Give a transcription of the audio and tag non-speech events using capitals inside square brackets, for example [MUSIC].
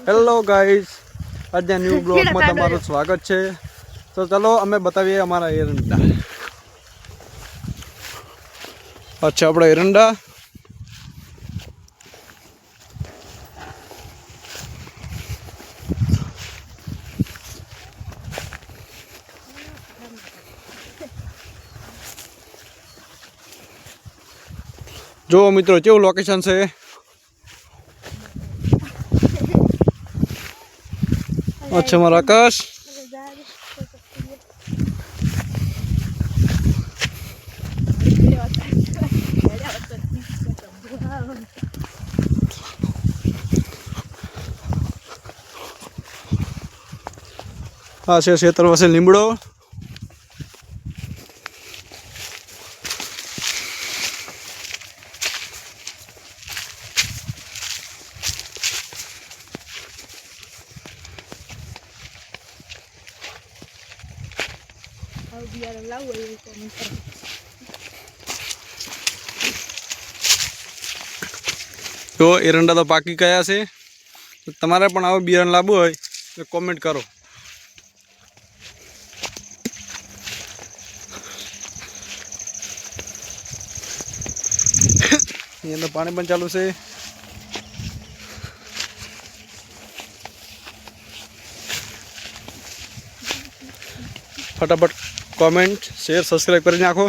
Hello guys આજના new બ્લોગમાં [LAUGHS] તમારું સ્વાગત છે. તો ચલો અમે બતાવીએ અમારા એરંડા. અચ્છા આપણા એરંડા. જો મિત્રો કેવું લોકેશન છે? અચ્છા મારા આકાશ આ છે ખેતર પાસે લીમડો તો એરંડા તો પાકી ગયા છે. તમારે પણ આવું બિયારણ લાવવું હોય તો કોમેન્ટ કરો. એની પાણી પણ ચાલુ છે. ફટાફટ કોમેન્ટ શેર સબસ્ક્રાઈબ કરી નાખો